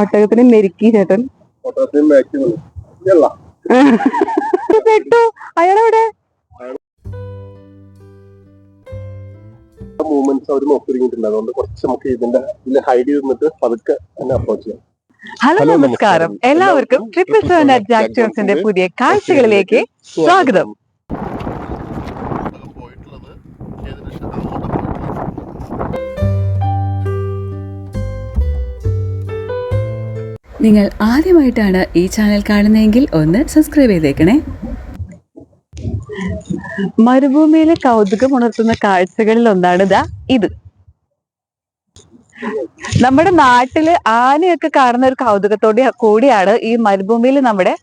ഒട്ടകത്തിന് മെരുക്കി ചേട്ടൻ. പെട്ടു. അയാളെവിടെ? മൂവ്മെന്റ്സ് അവർ നോക്കിയിരിക്കുന്നുണ്ട്. അതുകൊണ്ട് കുറച്ച് നമുക്ക് ഇതിന്റെ ഇതിൽ ഹൈഡ് ചെയ്ത് നിന്നിട്ട് പതുക്കെ തന്നെ അപ്രോച്ച് ചെയ്യാം. ഹലോ നമസ്കാരം. നമസ്കാരം. എല്ലാവർക്കും ട്രിപ്പിൾ സെവൻ അറ്റ് പുതിയ കാഴ്ചകളിലേക്ക് സ്വാഗതം. പോയിട്ടുള്ളത് ഏകദേശം അങ്ങോട്ട് പോയിട്ടുള്ളത് നിങ്ങൾ ആദ്യമായിട്ടാണ് ഈ ചാനൽ കാണുന്നതെങ്കിൽ ഒന്ന് സബ്സ്ക്രൈബ് ചെയ്തേക്കണേ. മരുഭൂമിയിലെ കൗതുകം ഉണർത്തുന്ന കാഴ്ചകളിൽ ഒന്നാണ് ഇതാ ഇത്. നമ്മുടെ നാട്ടിൽ ആനയൊക്കെ കാണുന്ന ഒരു കൗതുകത്തോടെ കൂടിയാണ് ഈ മരുഭൂമിയിൽ നമ്മുടെ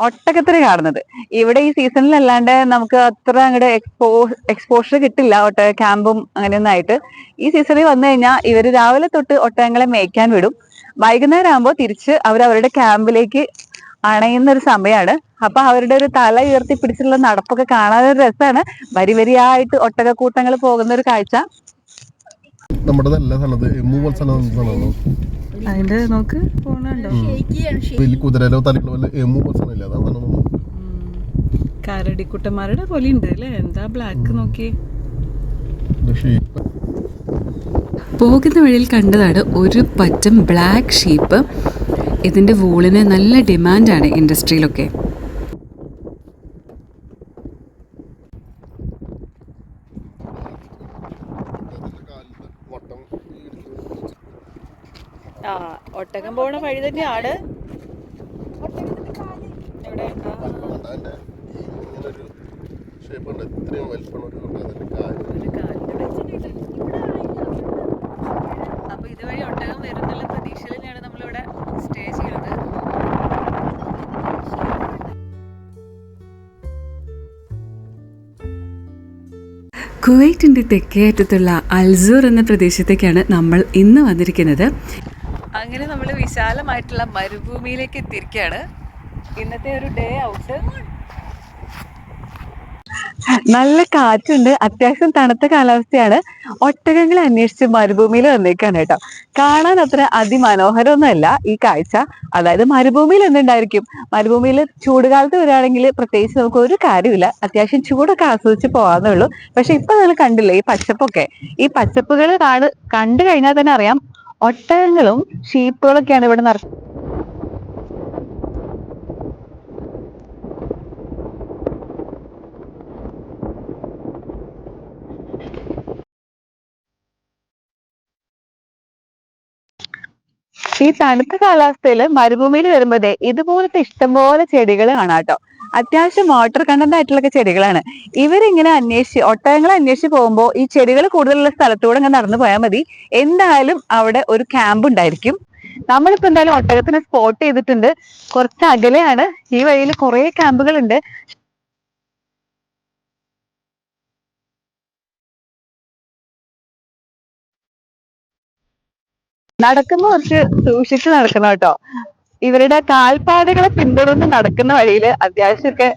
ഒട്ടകത്തിന് കാണുന്നത്. ഇവിടെ ഈ സീസണിൽ അല്ലാണ്ട് നമുക്ക് അത്ര അങ്ങോട്ട് എക്സ്പോ എക്സ്പോഷർ കിട്ടില്ല ഒട്ടക ക്യാമ്പും അങ്ങനെയൊന്നായിട്ട്. ഈ സീസണിൽ വന്നു കഴിഞ്ഞാൽ ഇവർ രാവിലെ തൊട്ട് ഒട്ടകങ്ങളെ മേയ്ക്കാൻ വിടും. വൈകുന്നേരം ആകുമ്പോൾ തിരിച്ച് അവർ അവരുടെ ക്യാമ്പിലേക്ക് അണയുന്ന ഒരു സമയമാണ് അപ്പൊ അവരുടെ ഒരു തല ഉയർത്തി പിടിച്ചുള്ള നടപ്പൊക്കെ കാണാൻ ഒരു രസമാണ് വരി വരിയായിട്ട് ഒട്ടകക്കൂട്ടങ്ങൾ പോകുന്ന ഒരു കാഴ്ച. നമ്മുടെ അതിന്റെ നോക്ക് വലിയ കുതിരയിലോ എമ്മു പോലെ സ്ഥലമില്ല അതാണ് തോന്നുന്നു. കരടിക്കുട്ടന്മാരുടെ പോലെ ഉണ്ട് അല്ലേ? എന്താ ബ്ലാക്ക് നോക്കി ഷീപ്പ് പോകുന്ന വഴിയിൽ കണ്ടതാണ് ഒരു പറ്റം ബ്ലാക്ക് ഷീപ്പ് ഇതിന്റെ വൂളിന് നല്ല ഡിമാൻഡാണ് ഇൻഡസ്ട്രിയിലൊക്കെ. ആ ഒട്ടകം പോണ വഴി തന്നെയാണ്. എവിടെ? അതിന്റെ ഇങ്ങനൊരു ഷേപ്പ് ഉണ്ട്. ഇത്രയും വലിപ്പമുള്ള ഒരു കാൽ അപ്പൊ ഇതുവഴി ഒട്ടകം വരുന്നുള്ള പ്രതീക്ഷയിൽ തന്നെയാണ് നമ്മളിവിടെ സ്റ്റേ ചെയ്യുന്നത്. കുവൈറ്റിന്റെ തെക്കേ അറ്റത്തുള്ള അൽസൂർ എന്ന പ്രദേശത്തേക്കാണ് നമ്മൾ ഇന്ന് വന്നിരിക്കുന്നത്. അങ്ങനെ നമ്മൾ വിശാലമായിട്ടുള്ള മരുഭൂമിയിലേക്ക് എത്തിയിരിക്കുകയാണ്. ഇന്നത്തെ ഒരു ഡേ ഔട്ട് നല്ല കാറ്റുണ്ട്. അത്യാവശ്യം തണുത്ത കാലാവസ്ഥയാണ്. ഒട്ടകങ്ങളെ അന്വേഷിച്ച് മരുഭൂമിയിൽ വന്നേക്കാണ് കേട്ടോ. കാണാൻ അത്ര അതിമനോഹരമൊന്നുമല്ല ഈ കാഴ്ച. അതായത് മരുഭൂമിയിൽ എന്തുണ്ടായിരിക്കും? മരുഭൂമിയിൽ ചൂടുകാലത്ത് വരികയാണെങ്കിൽ പ്രത്യേകിച്ച് നമുക്ക് ഒരു കാര്യമില്ല. അത്യാവശ്യം ചൂടൊക്കെ ആസ്വദിച്ച് പോകാന്നേ ഉള്ളൂ. പക്ഷെ ഇപ്പൊ നിങ്ങൾ കണ്ടില്ലേ ഈ പച്ചപ്പൊക്കെ? ഈ പച്ചപ്പുകൾ കാണ് കണ്ടു കഴിഞ്ഞാൽ തന്നെ അറിയാം ഒട്ടകങ്ങളും ഷീപ്പുകളൊക്കെയാണ് ഇവിടെ നിറ ഈ തണുത്ത കാലാവസ്ഥയിൽ മരുഭൂമിയിൽ വരുമ്പോഴേ ഇതുപോലത്തെ ഇഷ്ടംപോലെ ചെടികൾ കാണാം കേട്ടോ അത്യാവശ്യം വാട്ടർ കണ്ടന്റ് ആയിട്ടുള്ള ചെടികളാണ്. ഇവരിങ്ങനെ അന്വേഷിച്ച് ഒട്ടകങ്ങളെ അന്വേഷിച്ച് പോകുമ്പോൾ ഈ ചെടികൾ കൂടുതലുള്ള സ്ഥലത്തൂടെ ഇങ്ങനെ നടന്നു പോയാൽ മതി. എന്തായാലും അവിടെ ഒരു ക്യാമ്പ് ഉണ്ടായിരിക്കും. നമ്മളിപ്പോ എന്തായാലും ഒട്ടകത്തിനെ സ്പോട്ട് ചെയ്തിട്ടുണ്ട്. കുറച്ച് അകലെയാണ് ഈ വഴിയിൽ കുറെ ക്യാമ്പുകൾ ഉണ്ട് നടക്കുമ്പോ കുറച്ച് സൂക്ഷിച്ച് നടക്കണം കേട്ടോ. ഇവരുടെ കാൽപാതകളെ പിന്തുടർന്ന് നടക്കുന്ന വഴിയിൽ അത്യാവശ്യമൊക്കെ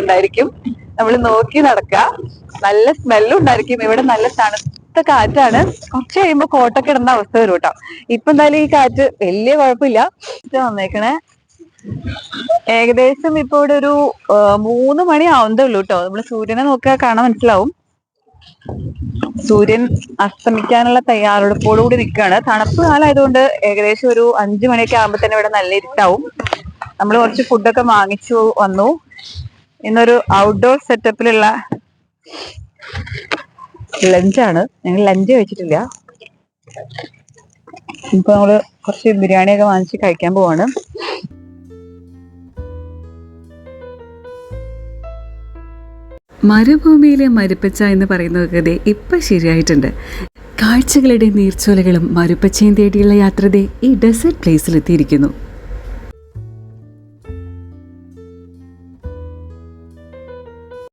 ഉണ്ടായിരിക്കും. നമ്മൾ നോക്കി നടക്കുക. നല്ല സ്മെല്ലും ഉണ്ടായിരിക്കും. ഇവിടെ നല്ല തണുത്ത കാറ്റാണ്. കുറച്ച് കഴിയുമ്പോൾ കോട്ടൊക്കെ ഇടുന്ന അവസ്ഥ വരും കേട്ടോ. ഇപ്പൊ എന്തായാലും ഈ കാറ്റ് വലിയ കുഴപ്പമില്ല. വന്നേക്കണേ. ഏകദേശം ഇപ്പൊ ഇവിടെ ഒരു മൂന്ന് മണി ആവുന്നതേ ഉള്ളൂ കേട്ടോ. നമ്മൾ സൂര്യനെ നോക്കിയാൽ കാണാൻ മനസ്സിലാവും. സൂര്യൻ അസ്തമിക്കാനുള്ള തയ്യാറെടുപ്പോടുകൂടി നിൽക്കുകയാണ്. തണുപ്പ് കാലമായതുകൊണ്ട് ഏകദേശം ഒരു അഞ്ചു മണിയൊക്കെ ആകുമ്പോൾ തന്നെ ഇവിടെ നല്ല ഇരുട്ടാവും. നമ്മൾ കുറച്ച് ഫുഡൊക്കെ വാങ്ങിച്ചു വന്നു. ഇന്നൊരു ഔട്ട്ഡോർ സെറ്റപ്പിലുള്ള ലഞ്ചാണ് ഞങ്ങൾ ലഞ്ച് കഴിച്ചിട്ടില്ല. ഇപ്പൊ നമ്മൾ കുറച്ച് ബിരിയാണിയൊക്കെ വാങ്ങിച്ച് കഴിക്കാൻ പോവാണ്. മരുഭൂമിയിലെ മരുപ്പച്ച എന്ന് പറയുന്നതൊക്കെ ദേ ഇപ്പം ശരിയായിട്ടുണ്ട്. കാഴ്ചകളുടെ നീർച്ചോലകളും മരുപ്പച്ചയും തേടിയുള്ള യാത്രതെ ഈ ഡെസേർട്ട് പ്ലേസിലെത്തിയിരിക്കുന്നു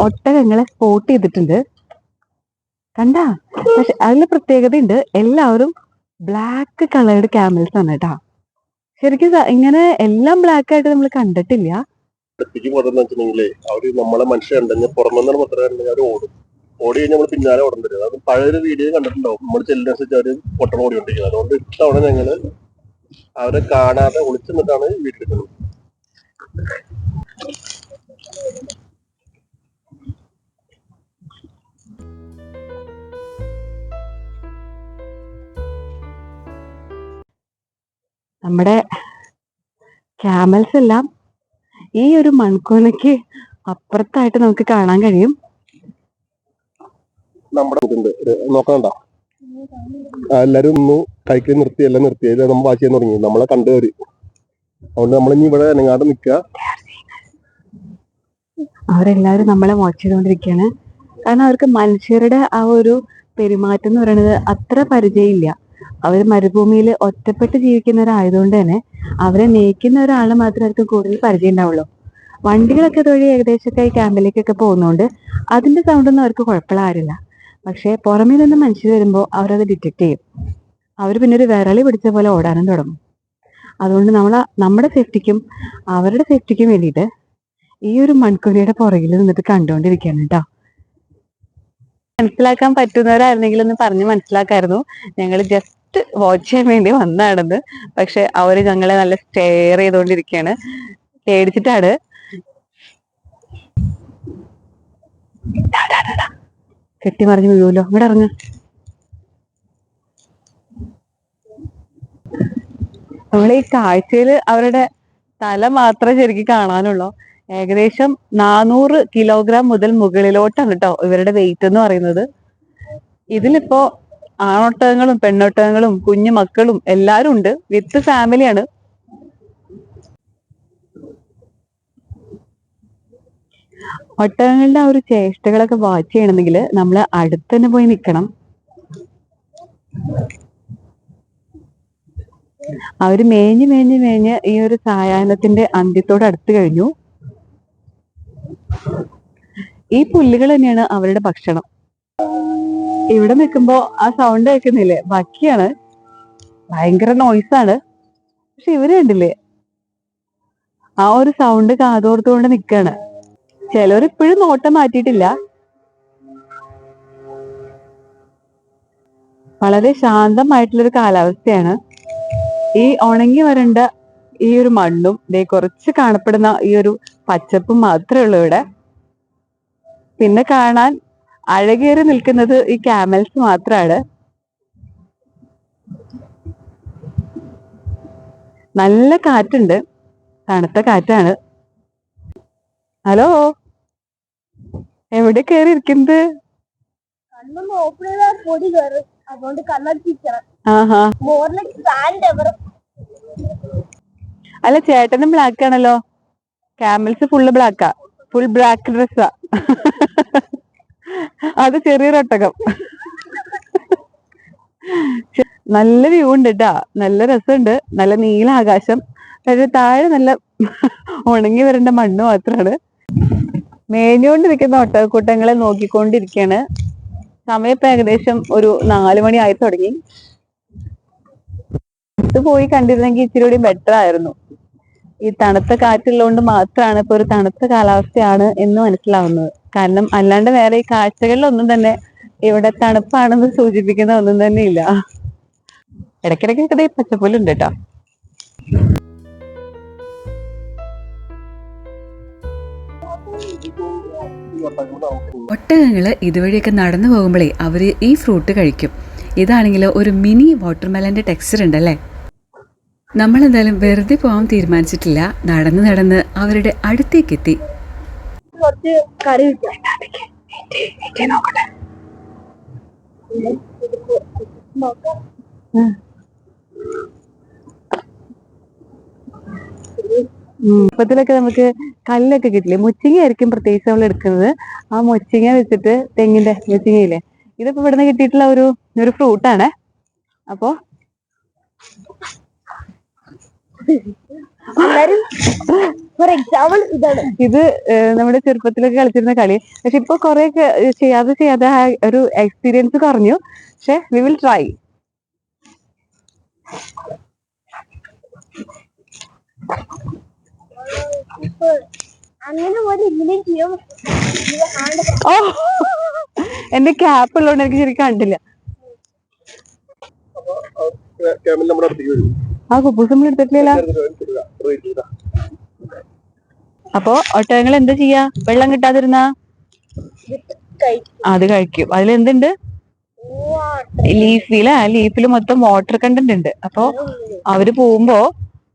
ഒട്ടകങ്ങളെ സ്പോട്ട് ചെയ്തിട്ടുണ്ട്. കണ്ടാ? പക്ഷെ അതിന് പ്രത്യേകത ഉണ്ട് എല്ലാവരും ബ്ലാക്ക് കളേർഡ് ക്യാമൽസ് ആണ് കേട്ടാ. ശരിക്കും ഇങ്ങനെ എല്ലാം ബ്ലാക്ക് ആയിട്ട് നമ്മൾ കണ്ടിട്ടില്ല. അടുപ്പിക്ക് പോകുന്ന വെച്ചിട്ടുണ്ടെങ്കിൽ അവർ നമ്മളെ മനുഷ്യൻ ഉണ്ടെങ്കിൽ പുറമെന്നാണ് ഉണ്ടെങ്കിൽ അവർ ഓടും. ഓടി കഴിഞ്ഞാൽ നമ്മൾ പിന്നാലെ ഓടേണ്ടി വരും. അത് പഴയൊരു വീഡിയോ കണ്ടിട്ടുണ്ടാവും. നമ്മൾ ചെല്ലിനനുസരിച്ച് അവർ പൊട്ടം ഓടിക്കൊണ്ടിരിക്കുന്നത്. അതുകൊണ്ട് ഇത്തവണ ഞങ്ങൾ അവരെ കാണാതെ ഒളിച്ചു നിന്നിട്ടാണ് വീട്ടിലെടുക്കുന്നത് നമ്മുടെ ക്യാമൽസ് എല്ലാം ഈ ഒരു മൺകൂനയ്ക്ക് അപ്പുറത്തായിട്ട് നമുക്ക് കാണാൻ കഴിയും. നമ്മുടെ നോക്കണ്ട. എല്ലാരും ഒന്ന് കഴിക്കൽ നിർത്തി എല്ലാം നിർത്തി. നമ്മൾ വാച്ച് ചെയ്യാൻ തുടങ്ങി. നമ്മളെ കണ്ടുവര് അതുകൊണ്ട് നമ്മളിനി ഇവിടെ അനങ്ങാണ്ട് നിൽക്കുക. അവരെല്ലാവരും നമ്മളെ വാച്ച് ചെയ്തുകൊണ്ടിരിക്കുകയാണ്. കാരണം അവർക്ക് മനുഷ്യരുടെ ആ ഒരു പെരുമാറ്റം എന്ന് പറയുന്നത് അത്ര പരിചയമില്ല. അവർ മരുഭൂമിയിൽ ഒറ്റപ്പെട്ട് ജീവിക്കുന്നവരായതുകൊണ്ട് തന്നെ അവരെ നയിക്കുന്ന ഒരാളെ മാത്രമേ അവർക്ക് കൂടുതൽ പരിചയം ഉണ്ടാവുള്ളൂ വണ്ടികളൊക്കെ തൊഴി ഏകദേശമൊക്കെ ഈ ക്യാമ്പിലേക്കൊക്കെ പോകുന്നതുകൊണ്ട് അതിന്റെ സൗണ്ടൊന്നും അവർക്ക് കുഴപ്പമുള്ള കാര്യമില്ല പക്ഷേ പുറമേ നിന്ന് മനുഷ്യർ വരുമ്പോൾ അവരത് ഡിറ്റക്ട് ചെയ്യും. അവർ പിന്നെ ഒരു വിരളി പിടിച്ച പോലെ ഓടാനും തുടങ്ങും. അതുകൊണ്ട് നമ്മൾ നമ്മുടെ സേഫ്റ്റിക്കും അവരുടെ സേഫ്റ്റിക്കും വേണ്ടിയിട്ട് ഈ ഒരു മൺകുനിയുടെ പുറകിൽ നിന്നിട്ട് കണ്ടുകൊണ്ടിരിക്കുകയാണ് കേട്ടോ. മനസ്സിലാക്കാൻ പറ്റുന്നവരായിരുന്നെങ്കിൽ ഒന്ന് പറഞ്ഞ് മനസ്സിലാക്കായിരുന്നു. ഞങ്ങൾ ജസ്റ്റ് വാച്ച് ചെയ്യാൻ വേണ്ടി വന്നാണെന്ന് പക്ഷെ അവർ ഞങ്ങളെ നല്ല സ്റ്റെയർ ചെയ്തുകൊണ്ടിരിക്കുകയാണ് പേടിച്ചിട്ടാണ്. കെട്ടി മറിഞ്ഞ് വീഴുമല്ലോ ഇവിടെ ഇറങ്ങ. നമ്മൾ ഈ കാഴ്ചയിൽ അവരുടെ തല മാത്രമേ ശരിക്കും കാണാനുള്ളൂ. ഏകദേശം നാനൂറ് കിലോഗ്രാം മുതൽ മുകളിലോട്ടാണ് കേട്ടോ ഇവരുടെ വെയിറ്റ് എന്ന് പറയുന്നത്. ഇതിലിപ്പോ ആണോട്ടകങ്ങളും പെണ്ണോട്ടകങ്ങളും കുഞ്ഞു മക്കളും എല്ലാരും ഉണ്ട്. വിത്ത് ഫാമിലിയാണ് ഒട്ടകങ്ങളുടെ ആ ഒരു ചേഷ്ടകളൊക്കെ വാച്ച് ചെയ്യണമെങ്കിൽ നമ്മൾ അടുത്ത് തന്നെ പോയി നിൽക്കണം അവർ മേഞ്ഞ് മേഞ്ഞ് മേഞ്ഞ് ഈ ഒരു സായാഹ്നത്തിന്റെ അന്ത്യത്തോട് അടുത്ത് കഴിഞ്ഞു. ഈ പുല്ലുകൾ തന്നെയാണ് അവരുടെ ഭക്ഷണം. ഇവിടെ നിൽക്കുമ്പോ ആ സൗണ്ട് കേൾക്കുന്നില്ലേ? ബാക്കിയാണ് ഭയങ്കര നോയിസാണ് പക്ഷെ ഇവർ കണ്ടില്ലേ? ആ ഒരു സൗണ്ട് കാതോർത്തുകൊണ്ട് നിക്കാണ്. ചിലർ ഇപ്പോഴും നോട്ടം മാറ്റിയിട്ടില്ല. വളരെ ശാന്തമായിട്ടുള്ളൊരു കാലാവസ്ഥയാണ്. ഈ ഉണങ്ങി വരേണ്ട ഈ ഒരു മണ്ണും ദേ കുറച്ച് കാണപ്പെടുന്ന ഈ ഒരു പച്ചപ്പും മാത്രമേ ഉള്ളൂ ഇവിടെ. പിന്നെ കാണാൻ അഴകേറി നിൽക്കുന്നത് ഈ ക്യാമൽസ് മാത്രമാണ് നല്ല കാറ്റുണ്ട്. തണുത്ത കാറ്റാണ്. ഹലോ? എവിടെ കയറി ഇരിക്കുന്നത് കണ്ണൊന്ന് ഓപ്പൺ ചെയ്താൽ പൊടി കയറും അതുകൊണ്ട് കണ്ണടിച്ചിരിക്കണം ആഹാ. മോറിലേക്ക് സ്റ്റാൻഡ് എവർ അല്ല ചേട്ടനും ബ്ലാക്ക് ആണല്ലോ. ക്യാമൽസ് ഫുള്ള് ബ്ലാക്കാ ഫുൾ ബ്ലാക്ക് ഡ്രസ്സാ അത് ചെറിയൊരു ഒട്ടകം. നല്ല വ്യൂ ഉണ്ട് കേട്ടാ നല്ല രസമുണ്ട്. നല്ല നീല ആകാശം. പക്ഷെ താഴെ നല്ല ഉണങ്ങി വരേണ്ട മണ്ണ് മാത്രമാണ് മേഞ്ഞുകൊണ്ടിരിക്കുന്ന ഒട്ടകക്കൂട്ടങ്ങളെ നോക്കിക്കൊണ്ടിരിക്കുകയാണ് സമയം ഇപ്പൊ ഏകദേശം ഒരു നാല് മണി ആയി തുടങ്ങി. ഇത് പോയി കണ്ടിരുന്നെങ്കിൽ ഇച്ചിരി കൂടി ബെറ്റർ ആയിരുന്നു. ഈ തണുത്ത കാറ്റുള്ളതുകൊണ്ട് മാത്രമാണ് ഇപ്പൊ ഒരു തണുത്ത കാലാവസ്ഥയാണ് എന്ന് മനസ്സിലാവുന്നത്. കാരണം അല്ലാണ്ട് വേറെ ഈ കാഴ്ചകളിലൊന്നും തന്നെ ഇവിടെ തണുപ്പാണെന്ന് സൂചിപ്പിക്കുന്ന ഒന്നും തന്നെ ഇല്ല. ഇടയ്ക്കിടയ്ക്കൊക്കെ പച്ചപ്പുല്ലുണ്ട് കേട്ടോ. ഒട്ടകങ്ങൾ ഇതുവഴിയൊക്കെ നടന്നു പോകുമ്പോഴേ അവർ ഈ ഫ്രൂട്ട് കഴിക്കും. ഇതാണെങ്കിൽ ഒരു മിനി വാട്ടർമെലന്റെ ടെക്സ്ചർ ഉണ്ടല്ലേ? നമ്മളെന്തായാലും വെറുതെ പോകാൻ തീരുമാനിച്ചിട്ടില്ല. നടന്ന് നടന്ന് അവരുടെ അടുത്തേക്കെത്തി. കുറച്ച് കറി വെക്കാം. ചെറുപ്പത്തിലൊക്കെ നമുക്ക് കല്ലൊക്കെ കിട്ടില്ലേ? മുച്ചിങ്ങ ആയിരിക്കും പ്രത്യേകിച്ച് നമ്മൾ എടുക്കുന്നത്. ആ മുച്ചിങ്ങ വെച്ചിട്ട് തെങ്ങിന്റെ മുച്ചിങ്ങയില്ലേ ഇതിപ്പോ ഇവിടുന്ന് കിട്ടിയിട്ടുള്ള ഒരു ഒരു ഫ്രൂട്ടാണ് അപ്പോ എല്ലാരും ഫോർ എക്സാമ്പിൾ ഇതാണ്. ഇത് നമ്മുടെ ചെറുപ്പത്തിലൊക്കെ കളിച്ചിരുന്ന കളി. പക്ഷെ ഇപ്പൊ കുറെ ചെയ്യാതെ ചെയ്യാതെ ആ ഒരു എക്സ്പീരിയൻസ് കുറഞ്ഞു. പക്ഷെ വി വിൽ ട്രൈ ഓ എന്റെ ക്യാപ്പ് ഉള്ളതുകൊണ്ട് എനിക്ക് ശരിക്കും കണ്ടില്ല. നമ്മുടെ അടുത്തേക്ക് വരും. ആ കുബൂസ് നമ്മൾ എടുത്തിട്ടില്ല അപ്പൊ ഒട്ടകങ്ങൾ എന്താ ചെയ്യാ? വെള്ളം കിട്ടാതിരുന്ന? അത് കഴിക്കും. അതിൽ എന്തുണ്ട് ലീഫില ലീഫിൽ മൊത്തം വാട്ടർ കണ്ടന്റ് ഉണ്ട്. അപ്പൊ അവർ പോകുമ്പോ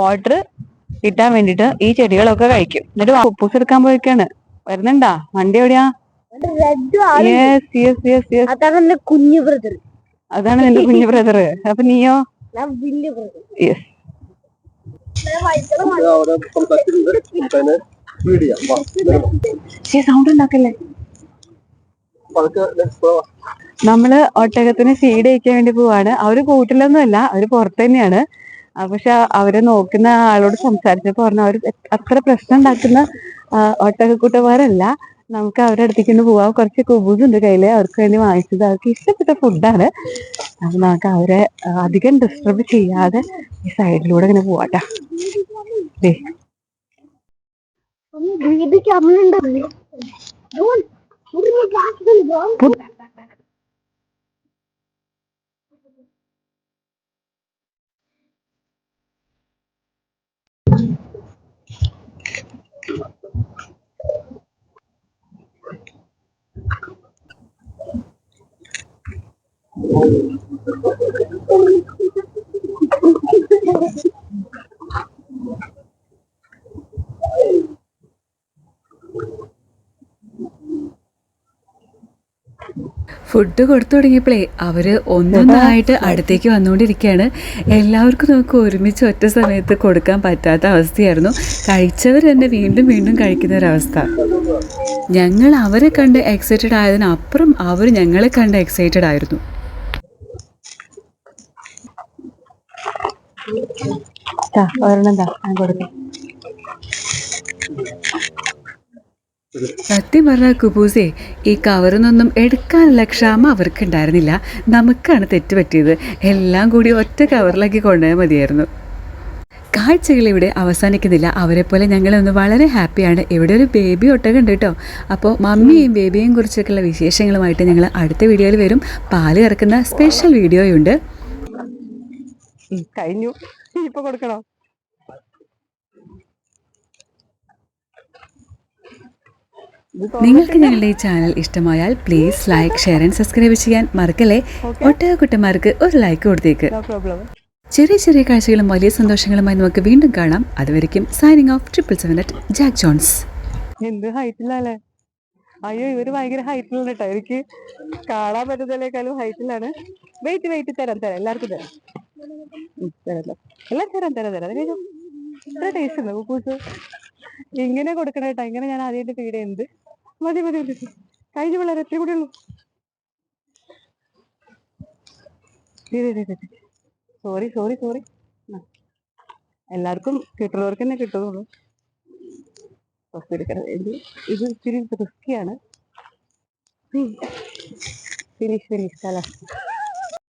വാട്ടർ കിട്ടാൻ വേണ്ടിട്ട് ഈ ചെടികളൊക്കെ കഴിക്കും. എന്നിട്ട് പൂസ് എടുക്കാൻ പോയിക്കാണ് വരുന്നുണ്ടാ? വണ്ടി എവിടെയാ? യെസ് യെസ് യെസ് യെസ് അതാണ് എന്റെ കുഞ്ഞു ബ്രദർ അതാണ് നിന്റെ കുഞ്ഞു ബ്രദർ അപ്പൊ നീയോ? യെസ്. സൗണ്ട് ഉണ്ടാക്കല്ലേ. നമ്മൾ ഒട്ടകത്തിന് ഫീഡ് അയക്കാൻ വേണ്ടി പോവാണ്. അവർ കൂട്ടിലൊന്നുമല്ല അവർ പുറത്ത് തന്നെയാണ്. പക്ഷെ അവരെ നോക്കുന്ന ആളോട് സംസാരിച്ചപ്പോ പറഞ്ഞു അവർ അത്ര പ്രശ്നം ഉണ്ടാക്കുന്ന ഒട്ടകക്കൂട്ടന്മാരല്ല. നമുക്ക് അവരുടെ അടുത്തേക്ക് ഒന്ന് പോവാം. കുറച്ച് കുബൂസ് ഉണ്ട് കയ്യിൽ. അവർക്ക് വേണ്ടി വാങ്ങിച്ചത്. അവർക്ക് ഇഷ്ടപ്പെട്ട ഫുഡാണ് അപ്പൊ നമുക്ക് അവരെ അധികം ഡിസ്റ്റർബ് ചെയ്യാതെ ഈ സൈഡിലൂടെ ഇങ്ങനെ പോവാട്ടാ Thank you. ഫുഡ് കൊടുത്തു തുടങ്ങിയപ്പോഴേ അവർ ഒന്നൊന്നായിട്ട് അടുത്തേക്ക് വന്നുകൊണ്ടിരിക്കുകയാണ്. എല്ലാവർക്കും നമുക്ക് ഒരുമിച്ച് ഒറ്റ സമയത്ത് കൊടുക്കാൻ പറ്റാത്ത അവസ്ഥയായിരുന്നു. കഴിച്ചവർ തന്നെ വീണ്ടും വീണ്ടും കഴിക്കുന്ന ഒരവസ്ഥ. ഞങ്ങൾ അവരെ കണ്ട് എക്സൈറ്റഡ് ആയതിനപ്പുറം അവർ ഞങ്ങളെ കണ്ട് എക്സൈറ്റഡ് ആയിരുന്നു. ഞാൻ കൊടുക്കാം. സത്യം പറഞ്ഞ കുബൂസേ ഈ കവറിൽ നിന്നൊന്നും എടുക്കാനുള്ള ക്ഷമ അവർക്കുണ്ടായിരുന്നില്ല. നമുക്കാണ് തെറ്റ് പറ്റിയത് എല്ലാം കൂടി ഒറ്റ കവറിലാക്കി കൊണ്ടുപോയാൽ മതിയായിരുന്നു. കാഴ്ചകൾ ഇവിടെ അവസാനിക്കുന്നില്ല. അവരെ പോലെ ഞങ്ങളൊന്ന് വളരെ ഹാപ്പിയാണ്. ഇവിടെ ഒരു ബേബി ഒട്ടകം ഉണ്ട് കേട്ടോ. അപ്പോൾ മമ്മിയും ബേബിയെയും കുറിച്ചൊക്കെയുള്ള വിശേഷങ്ങളുമായിട്ട് ഞങ്ങൾ അടുത്ത വീഡിയോയിൽ വരും. പാൽ ഇറക്കുന്ന സ്പെഷ്യൽ വീഡിയോയുണ്ട്. കഴിഞ്ഞു. ഇപ്പൊ കൊടുക്കണോ? നിങ്ങൾക്ക് ഞങ്ങളുടെ ഈ ചാനൽ ഇഷ്ടമായാൽ please like share and subscribe ചെയ്യാൻ മറക്കല്ലേ? ഒട്ടക കുട്ടന്മാർക്ക് ഒരു ലൈക്ക് കൊടുത്തേക്ക്. ചെറിയ ചെറിയ കാഴ്ചകളും വലിയ സന്തോഷങ്ങളുമായി നമുക്ക് വീണ്ടും കാണാം. അതുവരെയും signing off triple seven at Jack Jones എന്ത് ഹൈറ്റിലല്ലേ അയ്യോ ഇവർ ഭയങ്കര ഹൈറ്റിലാണ് കേട്ടോ എനിക്ക് കാണാൻ പറ്റുന്നതിനേക്കാളും ഹൈറ്റിലാണ് വെയിറ്റ് വെയിറ്റ് തരാം തരാം. എല്ലാവർക്കും തരാം. എല്ലാം തരാം തരാം തരാം. അതിന് ഇത്ര ടേസ്റ്റ് ഉണ്ട് കുക്കൂസ്? ഇങ്ങനെ കൊടുക്കണ കേട്ടോ. ഇങ്ങനെ ഞാൻ ആദ്യമായിട്ട് ഫീഡ് ചെയ്യുന്നത്. മതി മതി മതി. കഴിഞ്ഞ പിള്ളേർ എത്ര കൂടെ ഉള്ളൂ. സോറി സോറി സോറി എല്ലാവർക്കും കിട്ടുന്നവർക്ക് തന്നെ കിട്ടുന്നുള്ളൂ. ഇത് ഇത് ഇച്ചിരി റിസ്ക്കിയാണ് ഫിനിഷ് ഫിനിഷ് കല